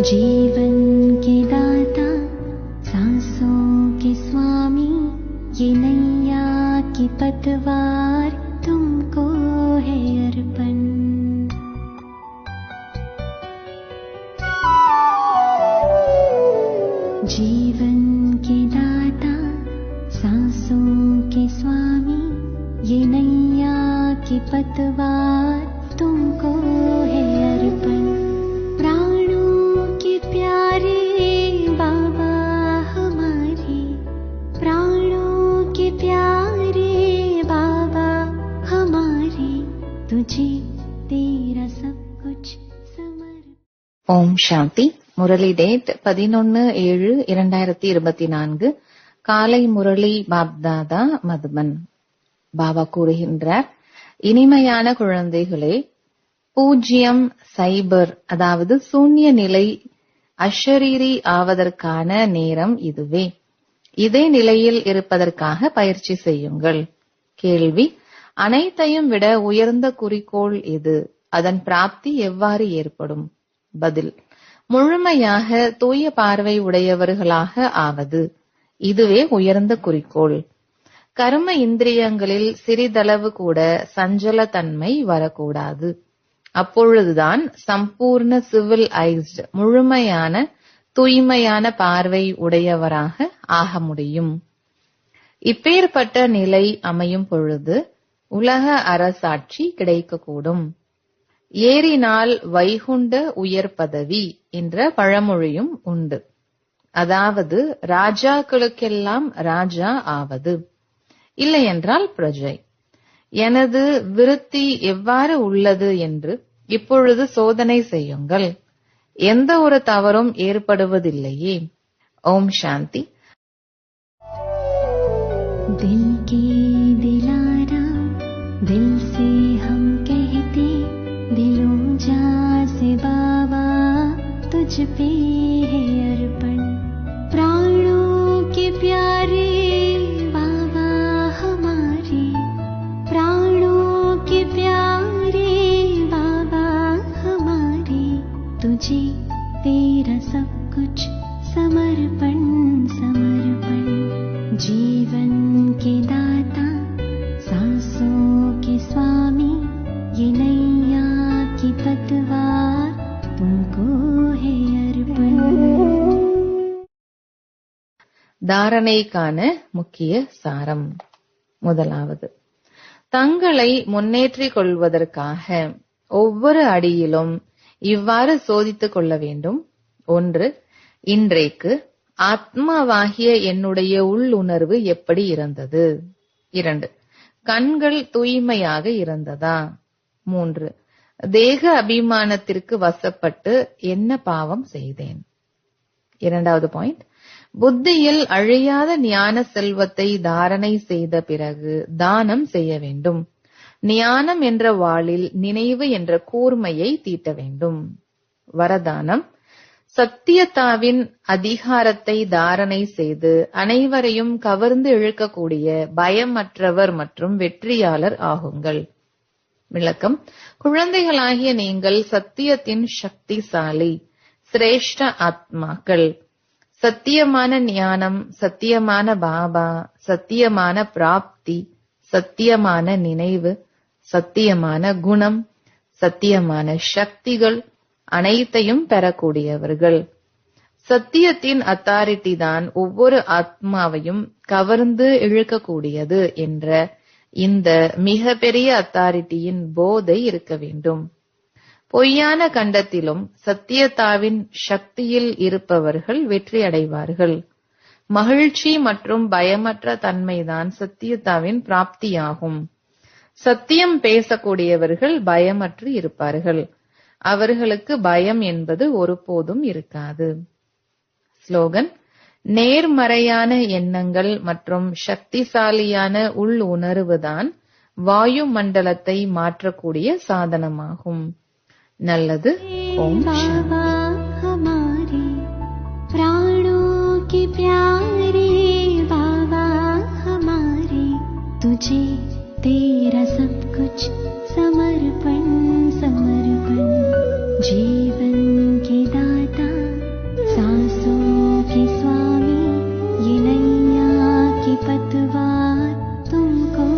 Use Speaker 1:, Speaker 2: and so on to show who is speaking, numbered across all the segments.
Speaker 1: जीवन के दाता, सांसों के स्वामी, ये नैया की पतवार तुमको है अर्पण। जीवन के दाता, सांसों के स्वामी, ये नैया की पतवार
Speaker 2: ஓம் சாந்தி. முரளி டேட் பதினொன்னு ஏழு இரண்டாயிரத்தி இருபத்தி நான்கு. காலை முரளி பாப்தாதா மதுமன். பாபா கூறுகின்றார் இனிமையான குழந்தைகளே பூஜ்யம் சைபர் அதாவது சூன்ய நிலை அஷரீரி ஆவதற்கான நேரம் இதுவே. இதே நிலையில் இருப்பதற்காக பயிற்சி செய்யுங்கள். கேள்வி அனைத்தையும் விட உயர்ந்த குறிக்கோள் எது? அதன் பிராப்தி எவ்வாறு ஏற்படும்? பதில் முழுமையாக தூய பார்வை உடையவர்களாக ஆவது. இதுவே உயர்ந்த குறிக்கோள். கர்ம இந்திரியங்களில் சிறிதளவு கூட சஞ்சல தன்மை வரக்கூடாது. அப்பொழுதுதான் சம்பூர்ண சிவில் ஐஸ்ட் முழுமையான தூய்மையான பார்வை உடையவராக ஆக முடியும். இப்பேற்பட்ட நிலை அமையும் பொழுது உலக அரசாட்சி கிடைக்கக்கூடும். ஏறினால் வைகுண்ட உயர் பதவி என்ற பழமொழியும் உண்டு. அதாவது ராஜாக்களுக்கெல்லாம் ராஜா ஆவது. இல்லையென்றால் பிரஜை. எனது விருத்தி எவ்வாறு உள்ளது என்று இப்பொழுது சோதனை செய்யுங்கள். எந்த ஒரு தவறும் ஏற்படுவதில்லையே. ஓம் சாந்தி.
Speaker 1: தில் கே हम कहते दिलों जा से बाबा तुझ पे है
Speaker 2: தாரணைக்கான முக்கிய சாரம் முதலாவது. தங்களை முன்னேற்றிக் கொள்வதற்காக ஒவ்வொரு அடியிலும் இவ்வாறு சோதித்துக் கொள்ள வேண்டும். ஒன்று இன்றைக்கு ஆத்மாவாகிய என்னுடைய உள்ளுணர்வு எப்படி இருந்தது? இரண்டு கண்கள் தூய்மையாக இருந்ததா? மூன்று தேக அபிமானத்திற்கு வசப்பட்டு என்ன பாவம் செய்தேன்? இரண்டாவது பாயிண்ட் புத்தியில் அழியாத ஞான செல்வத்தை தாரணை செய்த பிறகு தானம் செய்ய வேண்டும். ஞானம் என்ற வாளில் நினைவு என்ற கூர்மையை தீட்ட வேண்டும். வரதானம். சத்தியத்தாவின் அதிகாரத்தை தாரணை செய்து அனைவரையும் கவர்ந்து இழுக்கக்கூடிய பயமற்றவர் மற்றும் வெற்றியாளர் ஆகுங்கள். விளக்கம். குழந்தைகளாகிய நீங்கள் சத்தியத்தின் சக்திசாலி. சிரேஷ்ட ஆத்மாக்கள். சத்தியமான ஞானம் சத்தியமான பாபா சத்தியமான பிராப்தி சத்தியமான நினைவு சத்தியமான குணம் சத்தியமான சக்திகள் அனைத்தையும் பெறக்கூடியவர்கள். சத்தியத்தின் அத்தாரிட்டி தான் ஒவ்வொரு ஆத்மாவையும் கவர்ந்து இழுக்கக்கூடியது என்ற இந்த மிக பெரிய அத்தாரிட்டியின் போதை இருக்க வேண்டும். பொய்யான கண்டத்திலும் சத்தியத்தாவின் சக்தியில் இருப்பவர்கள் வெற்றி அடைவார்கள் மகிழ்ச்சி மற்றும் பயமற்ற தன்மைதான் சத்தியத்தாவின் பிராப்தியாகும். சத்தியம் பேசக்கூடியவர்கள் பயமற்று இருப்பார்கள். அவர்களுக்கு பயம் என்பது ஒருபோதும் இருக்காது. ஸ்லோகன் நேர்மறையான எண்ணங்கள் மற்றும் சக்திசாலியான உள் உணர்வுதான் வாயு மண்டலத்தை மாற்றக்கூடிய சாதனமாகும். நல்லது ஓம்
Speaker 1: तुझे तेरा सब कुछ समर्पण समर्पण जीवन के दाता सांसों के स्वामी ये नैया की पतवार तुमको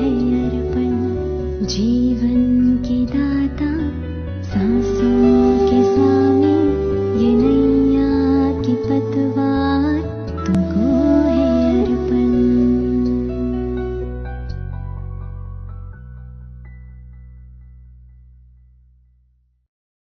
Speaker 1: है अर्पण जीवन